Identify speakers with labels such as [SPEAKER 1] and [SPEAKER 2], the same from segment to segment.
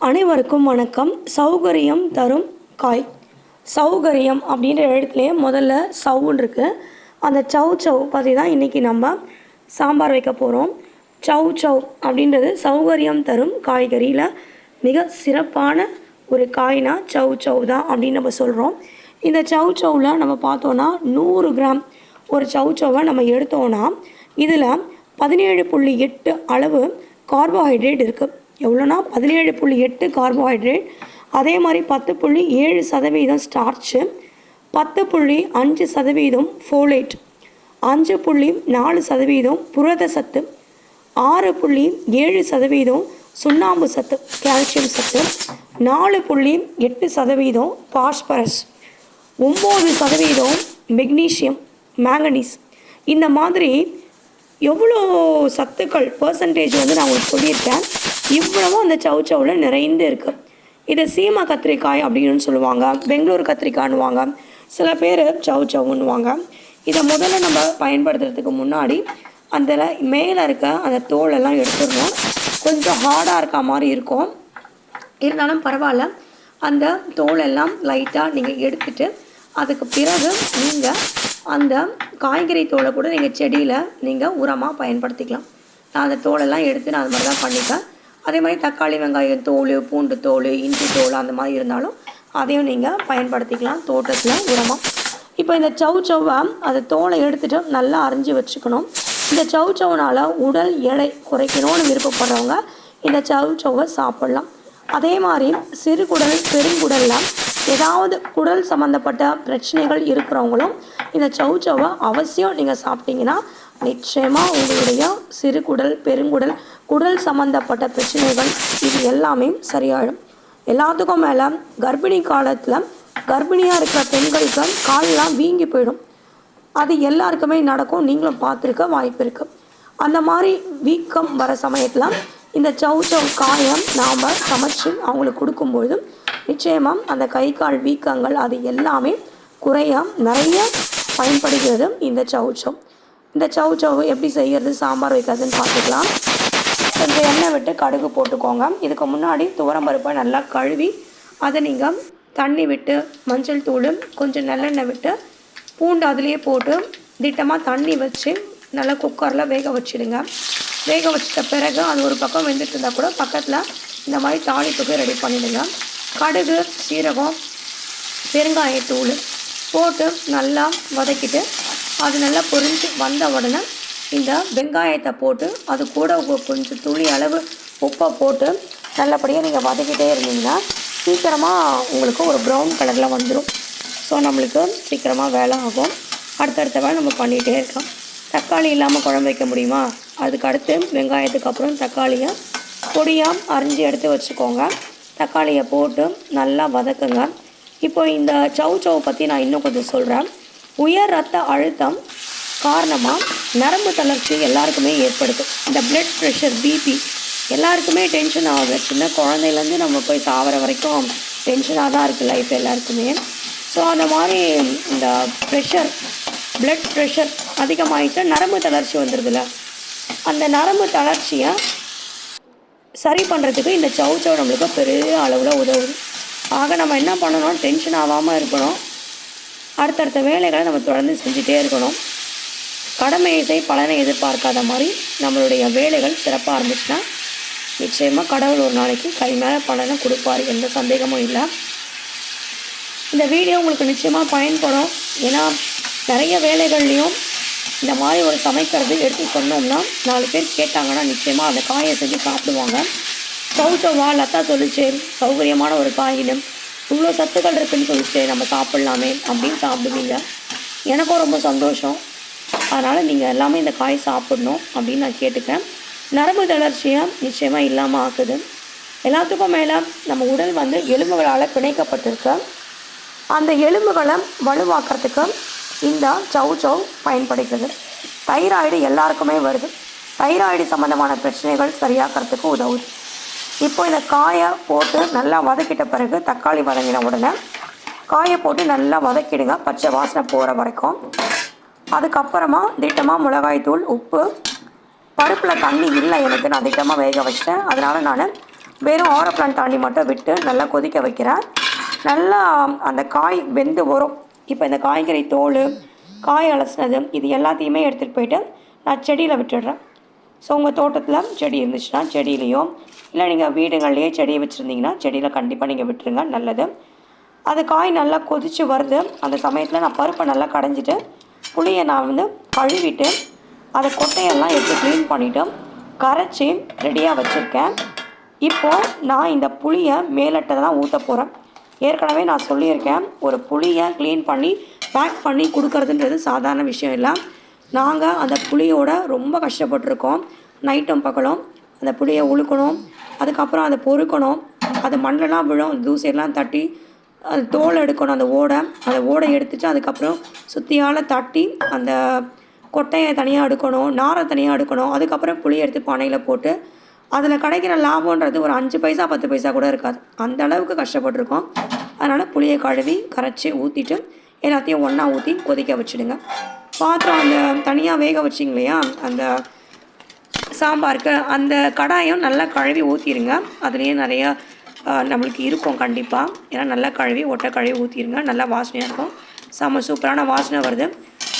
[SPEAKER 1] அனைவருக்கும் வணக்கம். சௌகரியம் தரும் காய். சௌகரியம் அப்படின்ற எழுத்துலேயே முதல்ல சவுன்னு இருக்குது அந்த சவ் சவ் பற்றி தான் இன்றைக்கி நம்ம சாம்பார் வைக்க போகிறோம் சவ் சவ் அப்படின்றது சௌகரியம் தரும் காய்கறியில் மிக சிறப்பான ஒரு காய்னா சவ் சவ் தான் அப்படின்னு நம்ம சொல்கிறோம் இந்த சவ் சவ்வில் நம்ம பார்த்தோன்னா நூறு கிராம் ஒரு சவ் சவ்வை நம்ம எடுத்தோன்னா இதில் பதினேழு புள்ளி எட்டு அளவு கார்போஹைட்ரேட் இருக்குது எவ்வளோனா பதினேழு புள்ளி எட்டு கார்போஹைட்ரேட் அதே மாதிரி பத்து புள்ளி ஏழு சதவீதம் ஸ்டார்ச்சு பத்து புள்ளி அஞ்சு சதவீதம் ஃபோலேட் அஞ்சு புள்ளி நாலு சதவீதம் புரத சத்து ஆறு புள்ளி ஏழு சதவீதம் சுண்ணாம்பு சத்து கால்சியம் சத்து நாலு புள்ளி எட்டு சதவீதம் பாஸ்பரஸ் ஒம்பது சதவீதம் மெக்னீஷியம் மேங்கனீஸ் இந்த மாதிரி எவ்வளோ சத்துக்கள் பர்சன்டேஜ் வந்து நான் உங்களுக்கு சொல்லியிருக்கேன். இவ்வளவும் அந்த சவு சவுவில் நிறைந்து இருக்குது இதை சீமா கத்திரிக்காய் அப்படின்னு சொல்லுவாங்க பெங்களூர் கத்திரிக்காய்னுவாங்க சில பேர் சவு சவுன்னுவாங்க இதை முதல்ல நம்ம பயன்படுத்துறதுக்கு முன்னாடி அந்த மேலே இருக்க அந்த தோலெல்லாம் எடுத்துடணும். கொஞ்சம் ஹார்டாக இருக்க மாதிரி இருக்கும். இருந்தாலும் பரவாயில்ல. அந்த தோலெல்லாம் லைட்டாக நீங்கள் எடுத்துட்டு அதுக்கு பிறகு நீங்கள் அந்த காய்கறி தோலை கூட நீங்கள் செடியில் நீங்கள் உரமாக பயன்படுத்திக்கலாம். நான் அந்த தோலெல்லாம் எடுத்து நான் அது மாதிரி தான் பண்ணிப்பேன். அதே மாதிரி தக்காளி வெங்காயம் தோல் பூண்டு தோல் இஞ்சி தோல் அந்த மாதிரி இருந்தாலும் அதையும் நீங்கள் பயன்படுத்திக்கலாம் தோட்டத்தில் உரமாக இப்போ இந்த சவ் சவ்வை அந்த தோலை எடுத்துகிட்டு நல்லா அரிஞ்சு வச்சுக்கணும். இந்த சவ் சவ்னால் உடல் எடை குறைக்கணும்னு விருப்பப்படுறவங்க இந்த சவ் சவ்வை சாப்பிட்லாம். அதே மாதிரி சிறுகுடல் பெருங்குடலில் ஏதாவது குடல் சம்மந்தப்பட்ட பிரச்சனைகள் இருக்கிறவங்களும் இந்த சவ் அவசியம் நீங்கள் சாப்பிட்டீங்கன்னா நிச்சயமாக உங்களுடைய சிறுகுடல் பெருங்குடல் குடல் சம்மந்தப்பட்ட பிரச்சனைகள் இது எல்லாமே சரியாயிடும். எல்லாத்துக்கும் மேலே கர்ப்பிணி காலத்தில் கர்ப்பிணியாக இருக்கிற பெண்களுக்கு காலெலாம் வீங்கி போயிடும். அது எல்லாருக்குமே நடக்கும். நீங்களும் பார்த்துருக்க வாய்ப்பு இருக்குது அந்த மாதிரி வீக்கம் வர சமயத்தில் இந்த சவ் சவ் காயம் நாம் சமைச்சு அவங்களுக்கு கொடுக்கும்பொழுது நிச்சயமாக அந்த கை கால் வீக்கங்கள் அது எல்லாமே குறைய நிறைய பயன்படுகிறது இந்த சவுச்சவ் இந்த சவ் எப்படி செய்கிறது சாம்பார் வைக்கிறதுன்னு பார்த்துக்கலாம். கொஞ்சம் எண்ணெய் விட்டு கடுகு போட்டுக்கோங்க. இதுக்கு முன்னாடி துவரம் பருப்பை நல்லா கழுவி அதை நீங்கள் தண்ணி விட்டு மஞ்சள் தூள் கொஞ்சம் நல்லெண்ணெய் விட்டு பூண்டு அதுலேயே போட்டு திட்டமாக தண்ணி வச்சு நல்லா குக்கரில் வேக வச்சிடுங்க. வேக வச்சிட்ட பிறகு அது ஒரு பக்கம் வெந்துட்டு இருந்தால் கூட பக்கத்தில் இந்த மாதிரி தாளிப்புக்கு ரெடி பண்ணிவிடுங்க கடுகு சீரகம் பெருங்காயத்தூள் போட்டு நல்லா வதக்கிட்டு அது நல்லா பொரிஞ்சு வந்த உடனே இந்த வெங்காயத்தை போட்டு அது கூட கொஞ்சம் துளி அளவு உப்பை போட்டு நல்லபடியாக நீங்கள் வதக்கிட்டே இருந்தீங்கன்னா சீக்கிரமாக உங்களுக்கு ஒரு ப்ரௌன் கலரில் வந்துடும் ஸோ நம்மளுக்கு சீக்கிரமாக வேலை ஆகும். அடுத்தடுத்த வேலை நம்ம பண்ணிகிட்டே இருக்கோம் தக்காளி இல்லாமல் குழம்பு வைக்க முடியுமா? அதுக்கு அடுத்து வெங்காயத்துக்கு அப்புறம் தக்காளியை பொடியாக அரிஞ்சு எடுத்து வச்சுக்கோங்க. தக்காளியை போட்டு நல்லா வதக்குங்க. இப்போ இந்த சவ் சவ் பற்றி நான் இன்னும் கொஞ்சம் சொல்கிறேன் உயர் ரத்த அழுத்தம் காரணமாக நரம்பு தளர்ச்சி எல்லாருக்குமே ஏற்படுது. இந்த பிளட் ப்ரெஷர் பிபி எல்லாருக்குமே டென்ஷன் ஆகுது. சின்ன குழந்தையிலேருந்து நம்ம போய் சாவர வரைக்கும் டென்ஷனாக தான் இருக்குது லைஃப் எல்லாருக்குமே. ஸோ அந்த மாதிரி இந்த ப்ரெஷர் பிளட் ப்ரெஷர் அதிகமாகிட்டு நரம்பு தளர்ச்சி வந்துடுதுல அந்த நரம்பு தளர்ச்சியை சரி பண்ணுறதுக்கு இந்த சவு சவு நம்மளுக்கு பெரிய அளவில் உதவுது ஆக நம்ம என்ன பண்ணணும்? டென்ஷன் ஆகாமல் இருக்கணும். அடுத்தடுத்த வேலைகளை நம்ம தொடர்ந்து செஞ்சுட்டே இருக்கணும். கடமையை செய் பலனை எதிர்பார்க்காத மாதிரி நம்மளுடைய வேலைகள் சிறப்பாக இருந்துச்சுன்னா நிச்சயமாக கடவுள் ஒரு நாளைக்கு கை மேலே பலனை கொடுப்பார். எந்த சந்தேகமும் இல்லை. இந்த வீடியோ உங்களுக்கு நிச்சயமாக பயன்படும். ஏன்னா நிறைய வேலைகள்லேயும் இந்த மாதிரி ஒரு சமைக்கிறது எடுத்து சொன்னோம்னா நாலு பேர் கேட்டாங்கன்னா நிச்சயமாக அந்த காயை செஞ்சு சாப்பிடுவாங்க. சௌச்சவா லத்தா சொல்லிச்சு சௌகரியமான ஒரு காயின்னு இவ்வளோ சத்துக்கள் இருக்குதுன்னு சொல்லிச்சு நம்ம சாப்பிட்லாமே அப்படின்னு சாப்பிடுவீங்க. எனக்கும் ரொம்ப சந்தோஷம். அதனால் நீங்கள் எல்லாமே இந்த காய் சாப்பிடணும் அப்படின்னு நான் கேட்டுக்கிறேன். நரம்பு தளர்ச்சியை நிச்சயமாக இல்லாமல் ஆக்குது. எல்லாத்துக்கும் மேலே நம்ம உடல் வந்து எலும்புகளால் பிணைக்கப்பட்டிருக்கு. அந்த எலும்புகளை வலுவாக்குறதுக்கு இந்த சவ் சவ் பயன்படுகிறது. தைராய்டு எல்லாருக்குமே வருது. தைராய்டு சம்மந்தமான பிரச்சனைகள் சரியாக்கிறதுக்கு உதவுது. இப்போ இந்த காயை போட்டு நல்லா வதக்கிட்ட பிறகு தக்காளி வதங்கின உடனே காயை போட்டு நல்லா வதக்கிடுங்க. பச்சை வாசனை போகிற வரைக்கும். அதுக்கப்புறமா திட்டமாக மிளகாய்த்தூள் உப்பு பருப்பில் தண்ணி இல்லை எனக்கு. நான் திட்டமாக வேக வச்சிட்டேன். அதனால் நான் வெறும் ஆரப்பிளான் தாண்டி மட்டும் விட்டு நல்லா கொதிக்க வைக்கிறேன். நல்லா அந்த காய் வெந்து வரும். இப்போ இந்த காய்கறி தோல் காய் அலசினது இது எல்லாத்தையுமே எடுத்துகிட்டு போயிட்டு நான் செடியில் விட்டுடுறேன். ஸோ உங்கள் தோட்டத்தில் செடி இருந்துச்சுன்னா செடியிலையோ இல்லை நீங்கள் வீடுகள்லேயே செடியை வச்சுருந்தீங்கன்னா செடியில் கண்டிப்பாக நீங்கள் விட்டுருங்க நல்லது. அது காய் நல்லா கொதித்து வருது. அந்த சமயத்தில் நான் பருப்பை நல்லா கடைஞ்சிட்டு புளியை நான் வந்து கழுவிட்டு அதை கொட்டையெல்லாம் எடுத்து க்ளீன் பண்ணிவிட்டு கரைச்சி ரெடியாக வச்சுருக்கேன். இப்போது நான் இந்த புளியை மேலட்டை தான் ஊற்ற போகிறேன் ஏற்கனவே நான் சொல்லியிருக்கேன் ஒரு புளியை க்ளீன் பண்ணி பேக் பண்ணி கொடுக்கறதுன்றது சாதாரண விஷயம் இல்லை. நாங்கள் அந்த புளியோட ரொம்ப கஷ்டப்பட்டிருக்கோம். நைட்டும் பகலும் அந்த புளியை உழுக்கணும் அதுக்கப்புறம் அதை பொறுக்கணும் அது மண்ணெல்லாம் விழும் தூசியெல்லாம் தட்டி அது தோல் எடுக்கணும் அந்த ஓடை அந்த ஓடை எடுத்துட்டு அதுக்கப்புறம் சுற்றியால் தட்டி அந்த கொட்டையை தனியாக எடுக்கணும் நாரை தனியாக எடுக்கணும் அதுக்கப்புறம் புளியை எடுத்து பானையில் போட்டு அதில் கிடைக்கிற லாபம்ன்றது ஒரு அஞ்சு பைசா பத்து பைசா கூட இருக்காது. அந்த அளவுக்கு கஷ்டப்பட்டிருக்கோம். அதனால் புளியை கழுவி கரைச்சி ஊற்றிட்டு எல்லாத்தையும் ஒன்றா ஊற்றி கொதிக்க வச்சுடுங்க. பாத்திரம் அந்த தனியாக வேக வச்சிங்க இல்லையா? அந்த சாம்பாருக்கு அந்த கடாயம் நல்லா கழுவி ஊற்றிடுங்க அதுலேயே நிறையா நம்மளுக்கு இருக்கும் கண்டிப்பாக ஏன்னா நல்லா கழுவி ஒட்டை கழுவி ஊற்றிடுங்க நல்லா வாசனையாக இருக்கும். செம்ம சூப்பரான வாசனை வருது.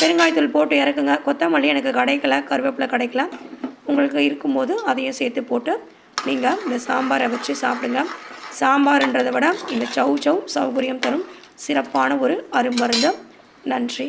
[SPEAKER 1] பெருங்காயத்தூள் போட்டு இறக்குங்க. கொத்தமல்லி எனக்கு கிடைக்கல கருவேப்பிலை கிடைக்கல. உங்களுக்கு இருக்கும்போது அதையும் சேர்த்து போட்டு நீங்கள் இந்த சாம்பாரை வச்சு சாப்பிடுங்க. சாம்பார்ன்றதை விட இந்த சௌ சௌ சௌகரியம் தரும். சிறப்பான ஒரு அருமருந்து. நன்றி.